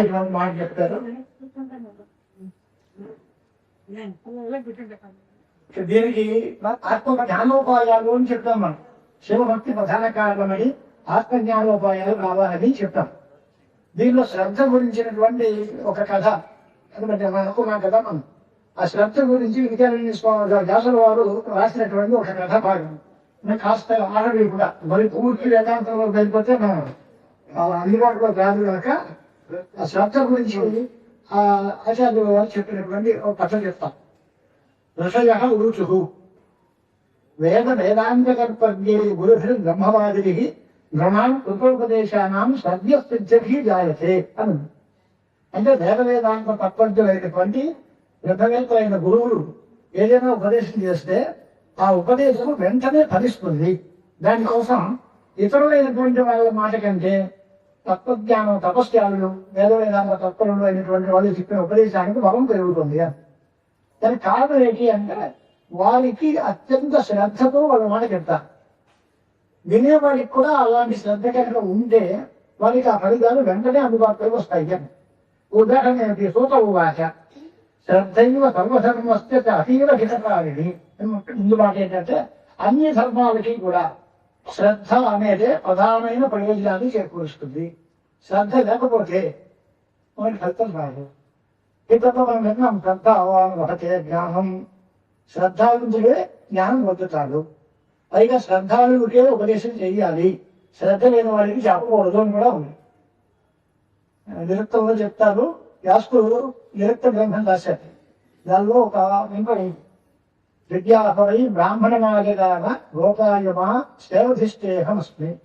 ఇటువంటి మాట చెప్తారు? దీనికి ఆత్మ జ్ఞానోపాయాలు అని చెప్తాం మనం. శివభక్తి ప్రధాన కారణమని ఆత్మ జ్ఞానోపాయాలు కావాలని చెప్తాం. దీనిలో శ్రద్ధ గురించినటువంటి ఒక కథ. ఎందుకంటే మనం అనుకున్నాం కదా మనం. ఆ శ్రద్ధ గురించి విద్యారణ్య స్వామి వారు రాసినటువంటి ఒక కథ భాగం. నేను కాస్త ఆడవి కూడా. మరి పూర్తి వేదాంతంలో వెళ్ళిపోతే మనం అందుబాటులో కాదు కనుక ఆ శ్రద్ధ గురించి ఆ వారు చెప్పినటువంటి ఒక కథ చెప్తాం. ఋషయ ఊచు వేద వేదాంతకర్పజ్ఞే గురుభిర్ బ్రహ్మవాదిభి భ్రమాన్ కృతోపదేశానాం సద్యస్థితి జాయతే అని. అంటే వేద వేదాంత తత్పర్యమైనటువంటి గ్రంథవేత్తలైన గురువులు ఏదైనా ఉపదేశం చేస్తే ఆ ఉపదేశం వెంటనే ఫలిస్తుంది. దానికోసం ఇతరులైనటువంటి వాళ్ళ మాట కంటే తత్వజ్ఞానం తపస్యాలు వేద వేదాంత తత్వములు అయినటువంటి వాళ్ళు చెప్పిన ఉపదేశానికి బలం పెరుగుతుంది అని. దానికి కారణం ఏంటి అంటే వారికి అత్యంత శ్రద్ధతో వాళ్ళ మాట చెప్తారు. వినేవాడికి కూడా అలాంటి శ్రద్ధ కనుక ఉంటే వారికి ఆ ఫలితాలు వెంటనే అందుబాటులోకి వస్తాయి అని. ఉదాహరణ ఏంటి సూత ఉవాచ శ్రద్ధైవ సర్వధర్మస్య అతీవ హితకారిణి. ముందు మాట ఏంటంటే అన్ని ధర్మాలకి కూడా శ్రద్ధ అనేది ప్రధానమైన ప్రయోజనాన్ని చేకూరుస్తుంది. శ్రద్ధ లేకపోతే మనకి ఫలితం రాదు. ఇతరులు మనం విన్నాం శ్రద్ధ అవాన్ ఒకటే జ్ఞానం. శ్రద్ధావంతుడే జ్ఞానం పొందుతాడు. పైగా శ్రద్ధాళుడికే ఉపదేశం చేయాలి. శ్రద్ధ లేని వాడికి చెప్పకూడదు అని కూడా ఉంది. నిరుక్తంలో చెప్తారు. వ్యాసుడు నిరుక్త గ్రంథం రాశారు దానిలో ఒక వెంకటి విద్యాపరై బ్రాహ్మణమాగదాన లోకాయమా సేవధిష్టేహమస్మి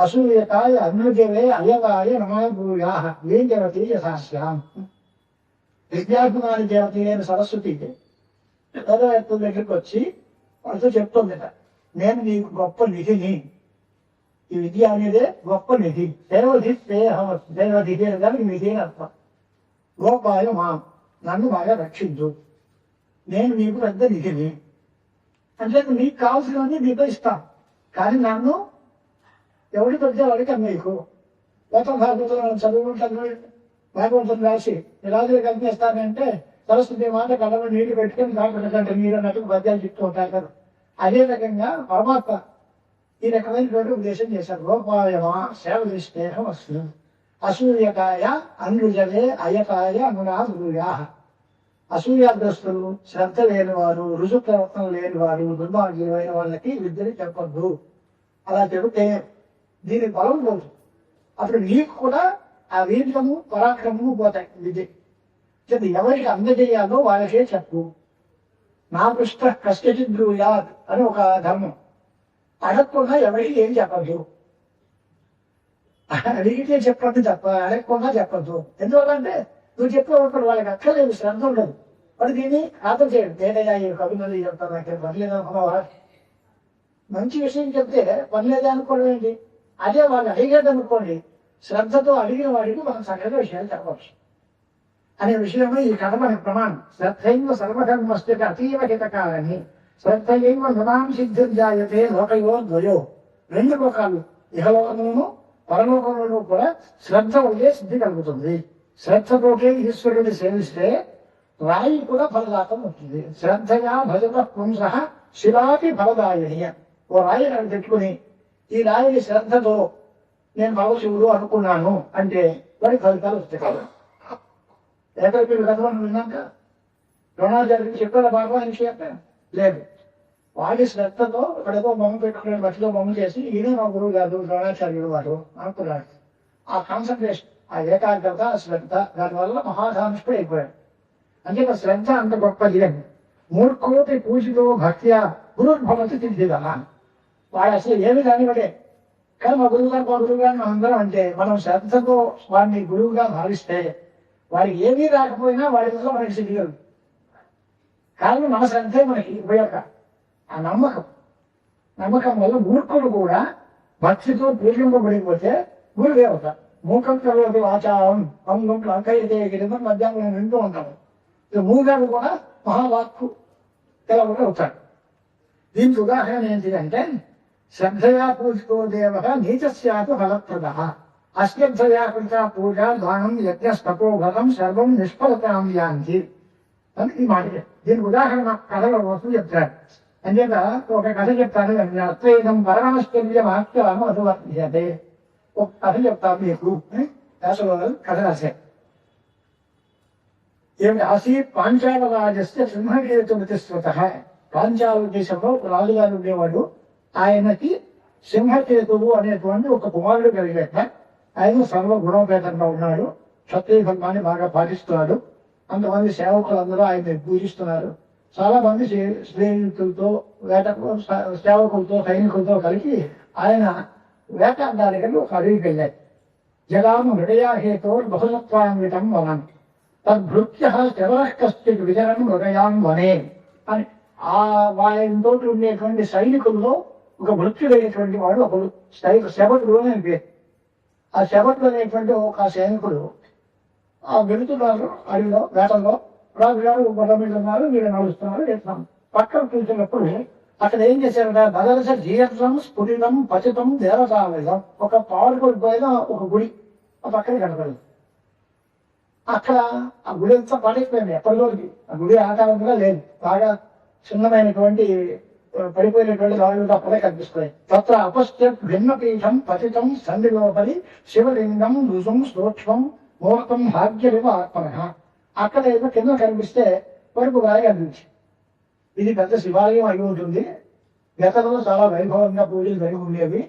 అసూయకాయ అన్నుజవే అయగాయ నమాభూయా ఏం జరతి యథాశ్యాం విద్యాభిమాని దేవత అయిన సరస్వతి వేదవేత్తల దగ్గరికి వచ్చి వాళ్ళతో చెప్తుందట నేను నీకు గొప్ప నిధిని. ఈ విద్య అనేదే గొప్ప నిధి. దేవధి దేహం దేవధి దానికి నిధి అని అర్థం. గోపాయ మా నన్ను బాగా రక్షించు. నేను నీకు పెద్ద నిధిని. అంటే నీకు కావాల్సినవన్నీ నీతో ఇస్తాను కానీ నన్ను ఎవరికి పెడితే వాడికి మీకు? గతం భాగవతం చదువుకుంటాను భాగవతం రాసి ఇలాగే కల్పిస్తానంటే సరస్వతి మాట కళ్ళలో నీళ్ళు పెట్టుకొని కాకుండా నీరు అన్నట్టు పద్యాలు చెప్తూ ఉంటారు కదా. అదే రకంగా పరమాత్మ ఈ రకమైనటువంటి ఉపదేశం చేశారు. గోపాయమా సేవ స్నేహం అసూయకాయ అనుజలే అయకాయ అనునా అసూయాగ్రస్తులు శ్రద్ధ లేనివారు రుజు ప్రవర్తన లేనివారు దుర్భాగ్యమైన వాళ్ళకి విద్యని చెప్పొద్దు. అలా చెబితే దీని బలం పోదు. అప్పుడు నీకు కూడా ఆ వీర్యము పరాక్రమము పోతాయి విద్య. ఎవరికి అందజేయాలో వాళ్ళకే చెప్పు. నా పృష్ఠ కష్టచిద్రూయాద్ అని ఒక ధర్మం. అడగకుండా ఎవరికి ఏం చెప్పద్దు? అడిగితే చెప్పద్దు తప్ప అడగకుండా చెప్పద్దు. ఎందువల్లంటే నువ్వు చెప్పేవాడు వాళ్ళకి అక్కర్లేదు శ్రద్ధ ఉండదు. వాడు దీన్ని ఆతం చేయడు. నేనయ్యా ఈ కవితలు చెప్తాను నాకు పర్లేదు అనుకున్నావా? మంచి విషయం చెప్తే పర్లేదు అనుకోవడం ఏంటి? అదే వాళ్ళు అడిగాడు అనుకోండి. శ్రద్ధతో అడిగిన వాడికి మనం చక్కగా విషయాలు చెప్పవచ్చు. అనే విషయమే ఈ కథ మనకి ప్రమాణం. శ్రద్ధైవ సర్వధర్మస్థిత అతీవ హితకాలని శ్రద్ధైవ నృణాం సిద్ధిర్జాయతే లోకయో ద్వయో. రెండు లోకాలు ఇహలోకమును పరలోకంలోనూ కూడా శ్రద్ధ ఉండే సిద్ధి కలుగుతుంది. శ్రద్ధతోటే ఈశ్వరుని సేవిస్తే రాయి కూడా ఫలదాతం ఉంటుంది శ్రద్ధగా భజన పుంస శిలాపి ఫలదాయని ఓ రాయి నన్ను పెట్టుకుని ఈ రాయిని శ్రద్ధతో నేను భగవశివుడు అనుకున్నాను అంటే వాడి ఫలితాలు వస్తాయి ఏకైక కథలను విన్నాక? ద్రోణాచార్యుడు చెప్పాడు బాబా అని చెప్పాను లేదు. వాడి శ్రద్ధతో ఇక్కడేదో బొమ్మ పెట్టుకునే బట్టిలో బొమ్మ చేసి ఈయన మా గురువు కాదు ద్రోణాచార్యుడు వాడు అనుకున్నాడు. ఆ కాన్సన్ట్రేషన్ ఆ ఏకాగ్రత ఆ శ్రద్ధ దానివల్ల మహాధానుష్ఠుడు అయిపోయాడు. అంటే ఆ శ్రద్ధ అంత గొప్ప అని మూర్ఖోటి పూజితో భక్త్యా గురుర్భవతి తిద్దిదలా వాడు అసలు ఏమి కానివాడే కానీ మా గురువు గారు మా గురువు గారు మనందరం అంటే మనం శ్రద్ధతో వాడిని గురువుగా భావిస్తే వాడికి ఏమీ రాకపోయినా వాడి వల్ల మనకి సిగ్గులు కారణం మన శ్రద్ధే మనకి ఉపయోగ. ఆ నమ్మకం. నమ్మకం వల్ల మూర్ఖుడు కూడా భక్తితో పూజింపబడిపోతే గురుదేవత మూకం కలవదు ఆచారం అంగం లంకైతే గిరితం మధ్యాహ్నం నిండు ఉంటాము ఇక మూగాడు కూడా మహావాక్కు తెలవడు అవుతాడు దీనికి ఉదాహరణ ఏంటిదంటే శ్రద్ధయా పూజకో దేవ నీచస్యాతు ఫలప్రద. అశ్రద్ధయా కృత పూజ దానం యజ్ఞ స్తపోఫలం సర్వం నిష్ఫలతాం యాంతి. అని ఈ మాట దీనికి ఉదాహరణ కథల కోసం చెప్తారు. అంచేత ఒక కథ చెప్తాను. అత్వేదం పరమాశ్చర్య వాక్యం అనువర్త్యతే ఒక కథ చెప్తాను మీకు అని కథ రాశారు ఏమి ఆసీత్ పాంచాల రాజస్య సింహకేతుమతి స్వత పాంచాల దేశంలో రాజుగారు ఉండేవాడు ఆయనకి సింహకేతువు అనేటువంటి ఒక కుమారుడు కలిగేట ఆయన సర్వ గుణోపేతంగా ఉన్నాడు క్షత్రియ ధర్మాన్ని బాగా పాటిస్తున్నాడు అంతమంది సేవకులందరూ ఆయన్ని పూజిస్తున్నారు చాలా మంది స్నేహితులతో వేటకు సేవకులతో సైనికులతో కలిగి ఆయన వేటాడడానికి ఒక అడవికి వెళ్ళారు జలాము హృదయాహేతో బహుసత్వాన్వితం వనం. తద్భృత్య శరణ కశ్చిత్ విజరం హృదయాన్ వనే. అని ఆ వారితో ఉండేటువంటి సైనికుల్లో ఒక భృత్యుడైనటువంటి వాడు ఒకడు. సైనిక శబటుడు అని పేరు. ఆ శబటుడు అనేటువంటి ఒక సైనికుడు ఆ వెళుతున్నారు అడవిలో వేటల్లో రాజుగారు గొడవ మీద ఉన్నారు వీళ్ళు నడుస్తున్నారు వెళ్తున్నాం పక్కన చూసినప్పుడు అక్కడ ఏం చేశారంటే నగరస జీర్ణం స్ఫుటితం పచితం దేవతావేదం. ఒక పాడుకోడి పోయిన ఒక గుడి ఆ పక్కన కనపడింది. అక్కడ ఆ గుడి అంతా పడిపోయింది ఎప్పటిలోకి ఆ గుడి ఆకారంగా లేదు. బాగా చిన్నమైనటువంటి పడిపోయినటువంటి రాజులు అప్పుడే కనిపిస్తాయి తత్ర అపశ్య భిన్నపీఠం పతితం సంధిలోపలి శివలింగం రుజుం సూక్ష్మం మూర్తం భాగ్యమివ ఆత్మన. అక్కడ ఏదో కింద కనిపిస్తే పరుపు రాయి కనిపించింది. ఇది పెద్ద శివాలయం అయి ఉంటుంది. గతంలో చాలా వైభవంగా పూజలు జరిగి ఉండేవి.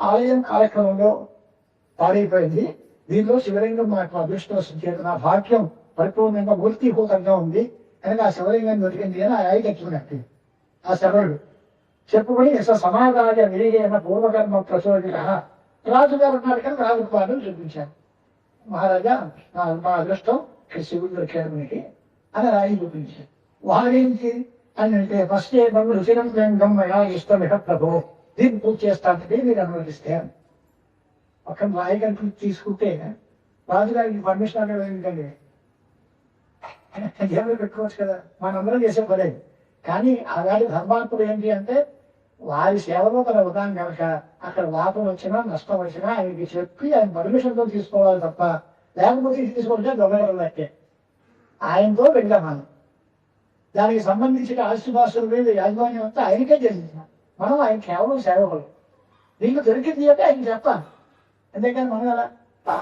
ఆలయం కార్యక్రమంలో పాడైపోయింది. దీనిలో శివలింగం నాకు అదృష్టం చేత నా భాగ్యం పరిపూర్ణంగా మూర్తిభూతంగా ఉంది. కనుక ఆ శివలింగం దొరికింది అని ఆ ఐదు తెచ్చుకున్నట్టు ఆ శరణుడు. చెప్పుకుని ఎస సమాధాన విరిగైన పూర్వకర్మ ప్రచోదిత. రాజుగారు ఉన్నాడు కానీ రాజుపాలను చూపించాను మహారాజా నా మా అదృష్టం శివుడు దొరికాడు మీకు అని రాయి చూపించాను వారించి అని అంటే ఫస్ట్ ఏ రుచిరం లింగం మయా ఇష్టం ప్రభు. దీన్ని పూజ చేస్తానంటే మీరు అనుమతిస్తే ఒక రాయి కనుక తీసుకుంటే రాజుగారికి పర్మిషన్ అనేది ఏంటండి జైలు పెట్టుకోవచ్చు కదా మనందరం చేసే పదే కానీ అలాంటి ధర్మాత్ముడు ఏంటి అంటే వారి సేవలో తన ఉదాం కనుక అక్కడ లాభం వచ్చినా నష్టం వచ్చినా ఆయనకి చెప్పి ఆయన పర్మిషన్తో తీసుకోవాలి తప్ప లేకపోతే తీసుకుంటే దొంగలకే ఆయనతో వెళ్ళాం మనం దానికి సంబంధించిన ఆస్తిపాస్తుల మీద యాజమాన్యం అంతా ఆయనకే చెందింది మనం ఆయన కేవలం సేవకులు. నీకు దొరికింది అంటే ఆయన చెప్పాలి. అంతేకాని మనం అలా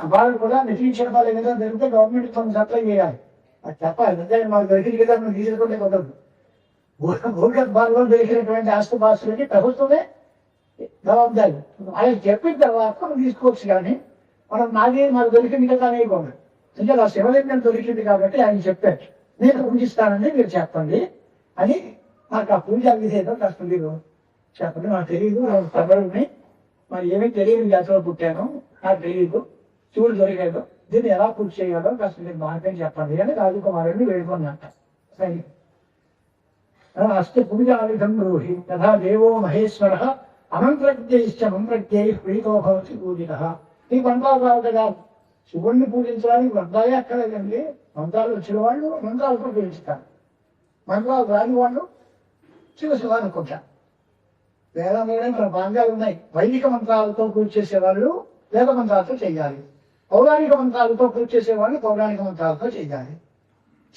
వాళ్ళు కూడా నిధులించిన వాళ్ళు ఏదైనా దొరికితే గవర్నమెంట్ కొన్ని సప్లై చేయాలి. అది చెప్పాలి. అంతేకాని మాకు దొరికింది కదా మనం తీసుకుంటే కుదరదు. భూగర్భ భాగంలో దొరికినటువంటి ఆస్తుపాస్తులకి ప్రభుత్వమే జవాబుదారి. ఆయన చెప్పిన తర్వాత మనం తీసుకోవచ్చు కానీ మనం నాదే మాకు దొరికింది కదా అనేయకూడదు. ఎందుకంటే ఆ శివలింగం దొరికింది కాబట్టి ఆయన చెప్పారు. నేను పూజిస్తానని మీరు చెప్పండి అని నాకు ఆ పూజ విధేయత కాస్త చెప్పండి. నాకు తెలియదు నేను సబరుని మరి ఏమీ తెలియని జాతరలో పుట్టాను. నాకు తెలియదు చూడు దొరికాడు. దీన్ని ఎలా పూజ చేయాలో కాస్త మీరు మార్గం చెప్పండి అని రాజకుమారుడిని వేడుకున్నట్ట సరే. అస్తి పూజావిధం బ్రూహి. తథా దేవో మహేశ్వర అమంత్రజ్ఞైశ్చ మంత్రజ్ఞై ప్రీతో భవతి పూజిత. ఈ మంత్రాలు కదా శివుణ్ణి పూజించడానికి మంత్రాలే అక్కర్లేదండి. మంత్రాలు వచ్చిన వాళ్ళు మంత్రాలతో ఉపయోగిస్తారు. మంత్రాలు రాని వాళ్ళు శివ శివ అనుకుంటారు వేద మన భాగాలు ఉన్నాయి. వైదిక మంత్రాలతో పూజ చేసేవాళ్ళు వేద మంత్రాలతో చేయాలి. పౌరాణిక మంత్రాలతో పూజ చేసేవాళ్ళు పౌరాణిక మంత్రాలతో చేయాలి.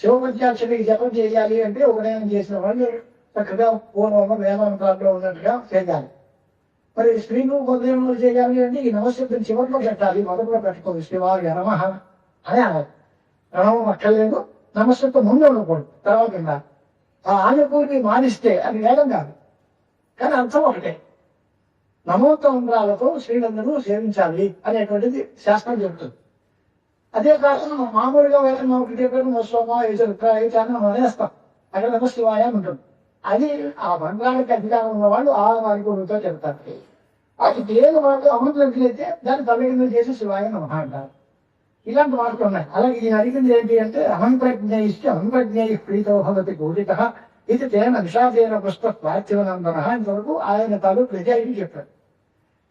శివపంచాక్షరికి జపం చేయాలి అంటే ఉపనయనం చేసిన వాళ్ళు చక్కగా పూర్వం వేద మంత్రాల్లో ఉన్నట్టుగా చేయాలి. మరి స్త్రీలు ఉదయంలో చేయాలి అంటే ఈ నమశబ్దం చివరిలో పెట్టాలి. మొదట్లో పెట్టుకోదు శివాయ నమ అని అనాలి. నమం అక్కర్లేదు. నమస్కృతం ముందు ఉండకూడదు తర్వాత ఉండాలి ఆ ఆనపూర్తి మానిస్తే అది వేదం కాదు. కానీ అర్థం ఒకటే. నమోత్తంద్రాలతో శ్రీలందరూ సేవించాలి అనేటువంటిది శాస్త్రం చెబుతుంది. అదే కాకుండా మామూలుగా వేదం ఒకటి సోమ యజుత్రాయచాన్ని అనేస్తాం. అక్కడ నమ ఉంటుంది. అది ఆ బంగాళకి అధికారం ఉన్న వాళ్ళు ఆ వారి చెబుతారు. అది దేని వాళ్ళు అమృతైతే దాన్ని తమిళ చేసి శివాయ నమ అంటారు. ఇలాంటి మార్పులు ఉన్నాయి. అలాగే ఈయన అడిగింది ఏంటి అంటే అహంప్రజ్ఞయిస్తే అహంప్రజ్ఞై ప్రీతో భవతి పూజిత ఇది తేన నిషాదేన పుష్ప పార్థివనందన ఇంతవరకు ఆయన తాలూకు నిజాయితీ చెప్పారు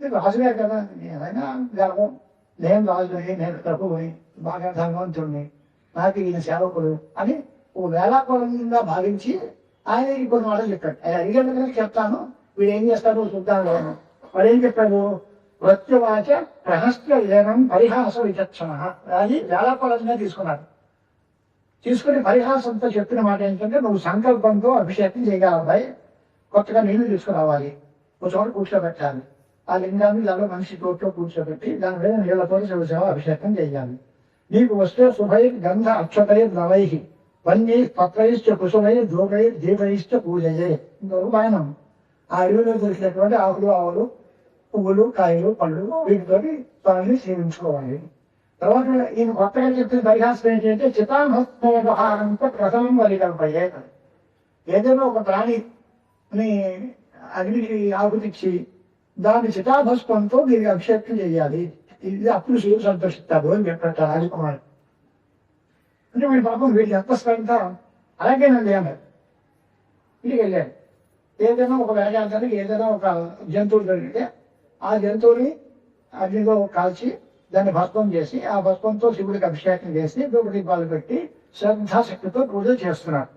ఇది రాజుగారు కదా ఏదైనా గర్వం. నేను రాజుని నేను ప్రభువుని బాగా ధనవంతుడిని నాకు ఈయన సేవకుడు అని ఓ వేళాకోళంగా భావించి ఆయన కొన్ని మాటలు చెప్పాడు. ఆయన అడిగాడు కదా చెప్తాను వీడు ఏం చేస్తాడు చూద్దాను వాడు ఏం చెప్పాడు? ప్రత్యువాచ ప్రహస్య ఏనం పరిహాస విచక్షణ. అది వేళాపలంగా తీసుకున్నారు. తీసుకుని పరిహాసంతో చెప్పిన మాట ఏంటంటే నువ్వు సంకల్పంతో అభిషేకం చేయగలబాయి కొత్తగా నీళ్ళు తీసుకురావాలి. ఒక చోట కూర్చోబెట్టాలి. ఆ లింగాన్ని దానిలో మనిషి తోటలో కూర్చోబెట్టి దాని మీద నీళ్ళతో శివశివ అభిషేకం చేయాలి. నీకు వస్తే శుభై గంధ అక్షతై ద్రవై వన్యై పత్రైశ్చ కుశుభై ధూపై దీపైశ్చ పూజయే. ఇంకొక వాయనం ఆ ఇరువులో దొరికినటువంటి ఆకులు ఆవులు పువ్వులు కాయలు పళ్ళు వీటితో తనని సేవించుకోవాలి. తర్వాత ఈయన కొత్తగా చెప్పిన పరిహాసం ఏంటంటే చితాభస్మోపహారంతో ప్రథమం వలికల్పయ్యే ఏదైనా ఒక ప్రాణిని అగ్నికి ఆకుతిచ్చి దాని చితాభస్మంతో దీనికి అభిషేకం చేయాలి. ఇది అప్పుడు శివుడు సంతోషిస్తాడు అని చెప్పినట్టు రాజకుమారి అంటే వీడి పాపం వీళ్ళు ఎంత శ్రద్ధ అలాగేనండి అన్నారు ఇంటికి వెళ్ళాడు. ఏదైనా ఒక వేగాంతానికి ఏదైనా ఒక జంతువులు దొరికితే ఆ జంతువుని అగ్నిలో కాల్చి దాన్ని భస్మం చేసి ఆ భస్మంతో శివుడికి అభిషేకం చేసి దీపాలు పెట్టి శ్రద్ధాశక్తితో పూజ చేస్తున్నారు.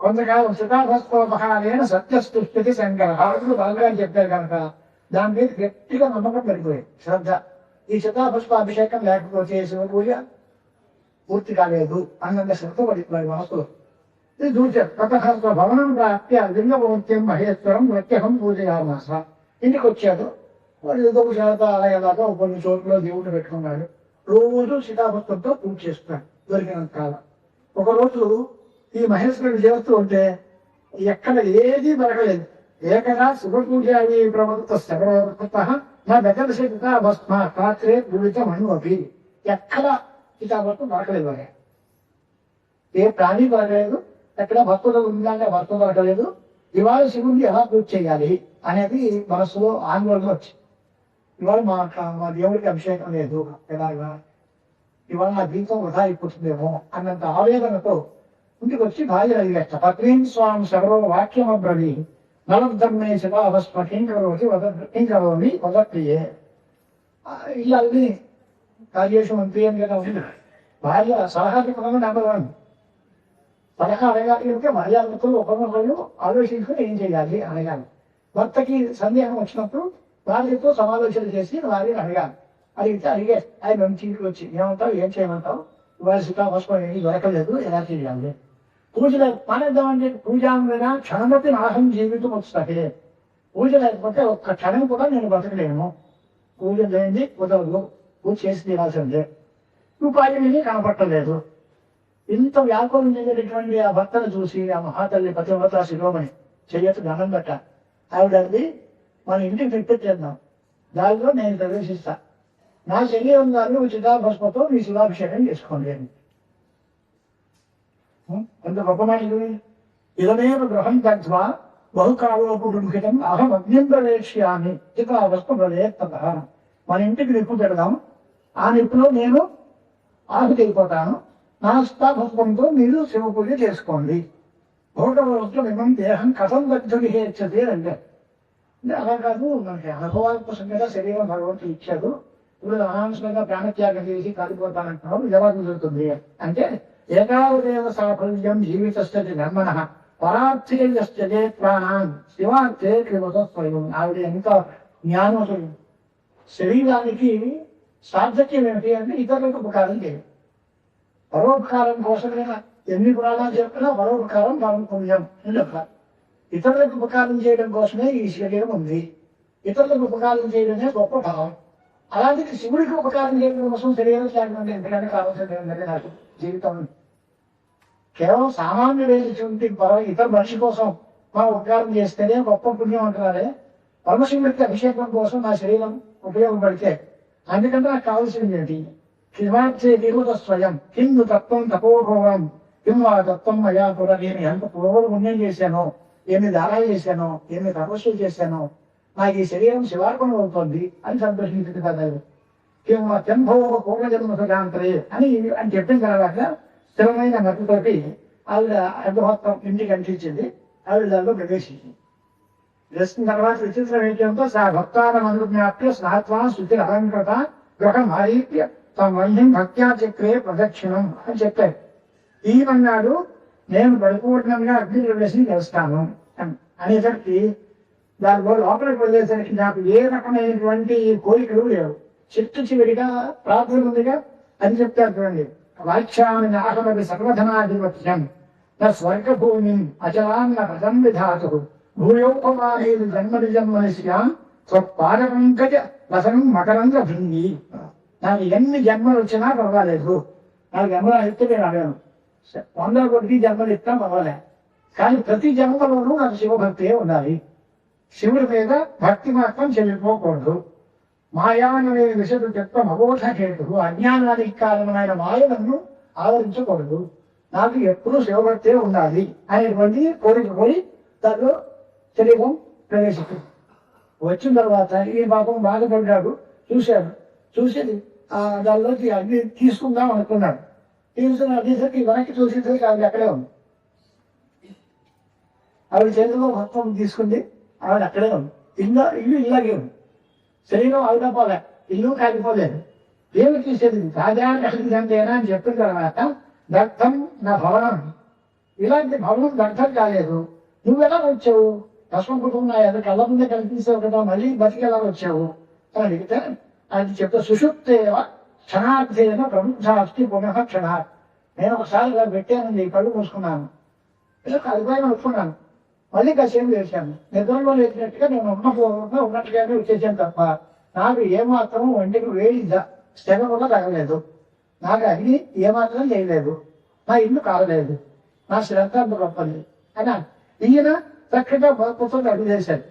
కొంతకాలం సీతాభస్మోపహారేణ సత్యస్తుష్టి శంకర ఆవిడ బాగా చెప్పారు కనుక దాని మీద గట్టిగా నమ్మకం పెరిగిపోయింది శ్రద్ధ. ఈ శతాభస్మ అభిషేకం లేకపోతే శివ పూజ పూర్తి కాలేదు అన్నంత శ్రద్ధ పడిపోయి మనసు ఇది చూశారు తతహస్వ భవనం ప్రాప్య లింగమూర్త్యం మహేశ్వరం ప్రత్యేకం పూజయామాస. ఇంటికి వచ్చాడు వాడు ఏదో ఒక శాత ఆలయాలాగా కొన్ని చోట్ల దేవుడు పెట్టుకున్నాడు. రోజు సీతాభక్తంతో పూజ చేస్తున్నాడు దొరికినంత కాలం. ఒక రోజు ఈ మహేశ్వరుడు చేస్తూ ఉంటే ఎక్కడ ఏది దొరకలేదు ఏకదా శుభపూజాది ప్రవర్త సర్వత నా దగ్గర సీతాభస్మ రాత్రే గుడితమను అభి ఎక్కడ సీతాభక్తం దొరకలేదు ఏ ప్రాణి దొరకలేదు ఎక్కడ భక్తులు ఉందంటే భక్తులు దొరకలేదు ఇవాళ శివుడిని ఎలా పూజ చేయాలి అనేది మనసులో ఆందోళన వచ్చింది. ఇవాళ మా మా దేవుడికి అభిషేకం లేదు ఎలాగా ఇవాళ నా జీవితం వృధా అయిపోతుందేమో అన్నంత ఆవేదనతో ఇంటికి వచ్చి భార్య అడిగేట పత్రీం స్వామి సర్వ వాక్యం అబ్రవి నలబ్ధమ్మే శివాభస్మ కిం కరోతి వద కిం కరోమి వదప్రియే ఇల్లు కార్యేషు మంత్రి అని కదా ఉంది భార్య సలహా చెప్పడం నెంబర్ వన్ సలహా అడగాలి అంటే మర్యాదతో ఒకరినొకరు ఆలోచించుకుని ఏం చేయాలి అడగాలి భర్తకి సందేహం వచ్చినప్పుడు వారితో సమాలోచన చేసి వారిని అడగాలి. అడిగితే అడిగే ఆయన మంచి ఇంటికి వచ్చి ఏమంటావు ఏం చేయమంటావు? ఇవాళ సీతాభస్మం ఏమి దొరకలేదు ఎలా చేయాలి? పూజ మానేద్దామంటే పూజాంగన క్షణమతి నాహం జీవితం వస్తాకే పూజ లేకపోతే ఒక్క క్షణం కూడా నేను బతకలేను. పూజ లేనిది కుదరదు. పూజ చేసి తీరాల్సిందే. ఉపాయం ఇది కనపట్టలేదు. ఇంత వ్యాకులం చెందినటువంటి ఆ భర్తను చూసి ఆ మహాతల్లి పతివ్రత శిరోమణి చెయ్యట్టు దండం పెట్ట ఆవిడది మన ఇంటికి తెప్పించేద్దాం దానిలో నేను ప్రవేశిస్తా. నా శరీరం దాన్ని చితాభస్మతో మీ శివాభిషేకం చేసుకోండి అని. ఎంత గొప్ప మాట ఇది ఇదమేవ గృహం తగ్వా బహుకాలోపుడుహితం అహం అగ్నిం ప్రవేశ్యామి చితాభస్మ ప్రవేత్తత మన ఇంటికి నిప్పు పెడదాం. ఆ నిప్పులో నేను ఆహుతి అయిపోతాను నా స్థాభస్వంతో మీరు శివ పూజ చేసుకోండి. భౌతవస్తు మిమ్మల్ని దేహం కథం దగ్ధవిహేచ్చతే అంటే అంటే అలా కాదు మనకి అనుభవాల కోసం శరీరం భగవంతుడు ఇచ్చాడు. ఇప్పుడు అనాంశంగా ప్రాణత్యాగం చేసి కాలిపోతానంటున్నాడు నిజవాదం జరుగుతుంది. అంటే ఏకావదేవ సాఫల్యం జీవితస్థ ధర్మణ పరార్థే ప్రాణాన్ శివార్థే క్రిమతస్వయం ఆవిడ ఎంత జ్ఞానవతుడు. శరీరానికి సార్థక్యం ఏమిటి అంటే ఇతరులకు ఉపకారం చేయడం. పరోపకారం కోసమైనా ఎన్ని పురాణాలు చెప్పినా పరోపకారం పరం పుణ్యం అని చెప్పాలి. ఇతరులకు ఉపకారం చేయడం కోసమే ఈ శరీరం ఉంది. ఇతరులకు ఉపకారం చేయడమే గొప్ప భావం. అలాంటిది శివుడికి ఉపకారం చేయడం కోసం శరీరం లేకుండా ఎందుకంటే కావాల్సింది ఏంటంటే నాకు జీవితం. కేవలం సామాన్యుడైనటువంటి పర- ఇతర మనిషి కోసం మా ఉపకారం చేస్తేనే గొప్ప పుణ్యం అంటున్నారే. పరమశివుడికి అభిషేకం కోసం నా శరీరం ఉపయోగపడితే అందుకంటే నాకు కావాల్సింది ఏంటి? కిమార్చే నిరుత స్వయం. కిందు తత్వం తపోభవం. కిం ఆ తత్వం మయా కూడా నేను ఎంత పూర్వం పుణ్యం చేశానో. ఎన్ని దానాలు చేశానో ఎన్ని తపస్సులు చేశానో నాకు ఈ శరీరం శివార్పణ అవుతుంది అని సంతోషించింది కదా కిం జన్మో పూర్వజన్మ సుఖాంతరే అని అని చెప్పిన తర్వాత స్థిరమైన మతితోటి ఆవిడ అగ్రహోత్తం ఇంటికి అంటించింది ఆవిడ దానిలో ప్రవేశించింది. వేసిన తర్వాత విచిత్ర ఏంటంటే సా భక్తానం అనుజ్ఞాప్య స్నాత్వా శుద్ధి అలంకృత గృహం ఆరీప్య తమ మహిం భక్త్యా చక్రే ప్రదక్షిణం అని చెప్పారు. ఈమన్నాడు నేను పరిపూర్ణంగా అగ్ని ప్రవేశం చేస్తాను అని అనేసరికి దానిలో లోపలికి వెళ్ళేసరికి నాకు ఏ రకమైనటువంటి కోరికలు లేవు. చిట్టు చివరిగా ప్రార్థన ఉందిగా? అని చెప్తారు చూడండి. వాక్యాన్ని నాహమవి సర్వధనాధిపత్యం. నా స్వర్గభూమి అచలాన్న రథం విధాతు. భూయోపమానేది జన్మని జన్మనిసిగా స్వపాదపంకజ వసనం మకరంగ భింగి నాకు ఎన్ని జన్మలు వచ్చినా పర్వాలేదు. నాకు జన్మలు అయితే నేను వంద కొద్ది జన్మలు ఇస్తాం కానీ ప్రతి జన్మలోనూ నాకు శివభక్తే ఉండాలి శివుడి మీద భక్తి మాత్రం చెల్లిపోకూడదు. మాయాననే విషయం చెప్తాం అబోధ హేతు. అజ్ఞానానికి కారణమైన మాయలను ఆవరించకూడదు నాకు ఎప్పుడూ శివభక్తే ఉండాలి అనేటువంటి కోరిక పోయి దానిలో శరీరం ప్రవేశించింది. వచ్చిన తర్వాత ఈ పాపం బాధపడ్డాడు. చూశాడు. చూసి ఆ దానిలోకి అగ్ని తీసుకుందాం అనుకున్నాడు. తీసుకుని అగ్నిసరికి వెనక్కి చూసేసరికి ఆవిడ అక్కడే ఉంది. ఆవిడ చేతిలో మొత్తం తీసుకుంది ఆవిడ అక్కడే ఉంది. ఇల్లు ఇల్లు ఇల్లాగే ఉంది. శరీరం ఆవిడపోలే ఇల్లు కాలిపోలేదు. ఏమి తీసేది రాజా కృష్ణంతేనా అని చెప్పిన తర్వాత దర్థం నా భవనం. ఇలాంటి భవనం దర్థం కాలేదు. నువ్వెలా వచ్చావు? భస్మపుటం నా ఎదురు కళ్ళ ముందే కనిపించావు కదా మళ్ళీ బతికెలా వచ్చావు? అని అడిగితే అది చెప్తే సుషుప్తేవా క్షణార్థేన ప్రముఖాస్తి పునః క్షణాత్ నేను ఒకసారి ఇలా పెట్టానండి కళ్ళు మూసుకున్నాను. ఇలా కలిపోయిన ఒప్పుకున్నాను. మళ్ళీ కాసేపు చేశాను. నిద్రలో లేచినట్టుగా నేను ఉన్నపూర్వకంగా ఉన్నట్టుగానే వచ్చేసాను తప్ప నాకు ఏమాత్రం ఒంటికి వేడి స్థిరం కూడా తగలేదు. నాకు అగ్ని ఏమాత్రం చేయలేదు. నా ఇల్లు కాలలేదు నా శ్రద్ధ అంత గొప్పది. అని ఈయన చక్కగా పుస్తకం అడుగు చేశాడు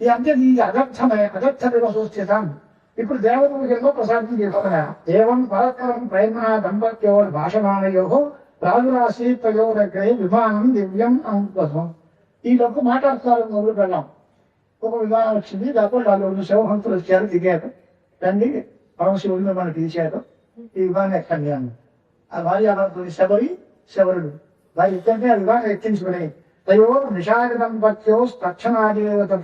ఇది అంటే ఈ అదర్థమే అదర్థమైన సూచితం ఇప్పుడు దేవతలకు ఏమో ప్రసాదం చేసుకున్నా ఏవం పరస్పరం ప్రేమ దంపత్యో భాషమానయో ప్రాదురాశీతయో దగ్గరే విమానం దివ్యం అనుకోసం ఈ లోపు మాట్లాడుతున్నారు మొదలు పెళ్ళాం ఒక విమానం వచ్చింది దాంతో నాలుగు శివహంతులు వచ్చారు దిగారు. రండి పరమశివుడిని మనం తీశారు ఈ విమానం ఎక్కండి అని ఆ భార్య శబరి శబరుడు. వారి ఇద్దరిని ఆ విమానం ఎక్కించుకునే తయో నిషాద దంపత్యో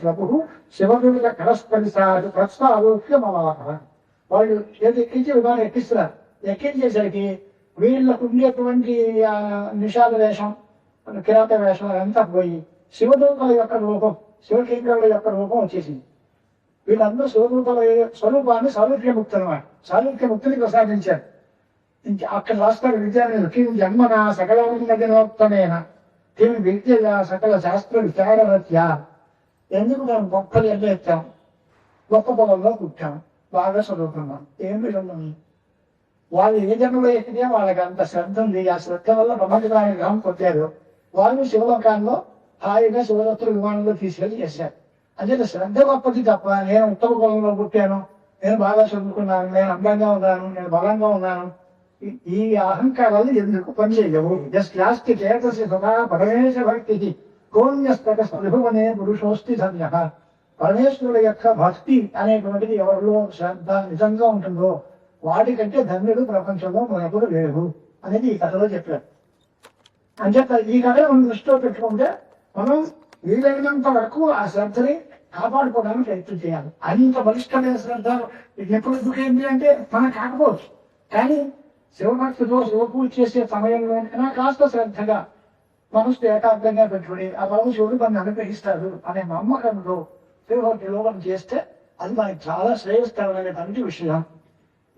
ప్రభు శివదుర్గ కరస్పరిసాడు ప్రస్తాలోక్య మమాహ వాళ్ళు ఏది ఎక్కించి విమానం ఎక్కిస్తున్నారు. ఎక్కించేసరికి వీళ్ళకు ఉండేటువంటి నిషాద వేషం కిరాత వేషం అంతా పోయి శివదూతల యొక్క రూపం శివకేంద్రుల యొక్క రూపం వచ్చేసింది. వీళ్ళందరూ శివదూతల స్వరూపాన్ని సారూప్యముక్తి అనమాట సారూప్యముక్తిని ప్రసాదించారు. ఇంక అక్కడ రాస్తారు విద్యార్థులు కిం జన్మన సకలమైన కిం విద్య సకల శాస్త్ర విచారరత్య ఎందుకు మనం గొప్పలు ఎన్నో ఎత్తాం? గొప్ప పొలంలో పుట్టాం. బాగా చదువుకున్నాం. ఏం విధంగా వాళ్ళు ఏ జన్మలో ఎక్కితే వాళ్ళకి అంత శ్రద్ధ ఉంది. ఆ శ్రద్ధ వల్ల బ్రహ్మజ్ఞాని గ్రహం పొందారు వాళ్ళు శివలోకాల్లో హాయిగా శివదత్తుల విమానంలో తీసుకెళ్ళి చేశారు. అదే శ్రద్ధ గొప్పది తప్ప నేను ఉత్తమ పొలంలో పుట్టాను. నేను బాగా చదువుకున్నాను. నేను అందంగా ఉన్నాను. నేను బలంగా ఉన్నాను. ఈ- అహంకారాలు ఎందుకు పనిచేయవు? జస్ట్ లాస్ట్ చేతసి సదా పరమేశ భక్తి కోణ్యస్తక స్పృహమనే పురుషోస్తి ధన్య పరమేశ్వరుడు యొక్క భక్తి అనేటువంటిది ఎవరిలో శ్రద్ధ నిజంగా ఉంటుందో వాటికంటే ధన్యుడు ప్రపంచంలో మరొకరు లేవు అనేది ఈ కథలో చెప్పారు. అంచేత ఈ కథ మనం దృష్టిలో పెట్టుకుంటే మనం వీలైనంత వరకు ఆ శ్రద్ధని కాపాడుకోవడానికి ప్రయత్నం చేయాలి. అంత బలిష్టమైన శ్రద్ధ ఇది ఎప్పుడు ఎందుకైంది అంటే మనం కాకపోవచ్చు. కానీ శివభక్తితో శివపూజ చేసే సమయంలో అయినా కాస్త శ్రద్ధగా మనసు ఏకాగ్రంగా పెట్టుకుని ఆ పరమశివుడు మనల్ని అనుగ్రహిస్తాడు అనే నమ్మకంతో శివభక్తిలో మనం చేస్తే అది మనకి చాలా శ్రేయస్కరమైనటువంటి విషయం.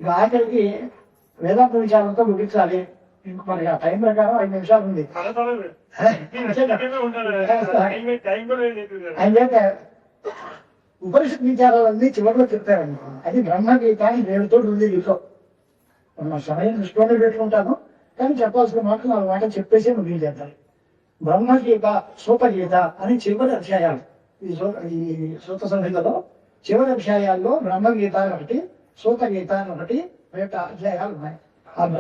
ఇక ఆఖరికి వేదాంత విచారంతో ముగించాలి. ఇంక మరి ఆ టైం ప్రకారం ఐదు నిమిషాలు ఉంది. అయితే ఉపనిషత్ విచారాలన్నీ చివరిలో చెప్తారండి. అది బ్రహ్మగీత అని పేరుతో ఉంది దీంట్లో నా సమయం దృష్టిలోనే పెట్టుకుంటాను. కానీ చెప్పాల్సిన మాటలు నాలుగు మాటలు చెప్పేసి ముగించేద్దాం బ్రహ్మగీత సూపగీత అని చివరి అధ్యాయాలు. ఈ సూత సంహితలో చివరి అధ్యాయాల్లో బ్రహ్మగీత అని ఒకటి సూతగీత అని ఒకటి అధ్యాయాలు ఉన్నాయి.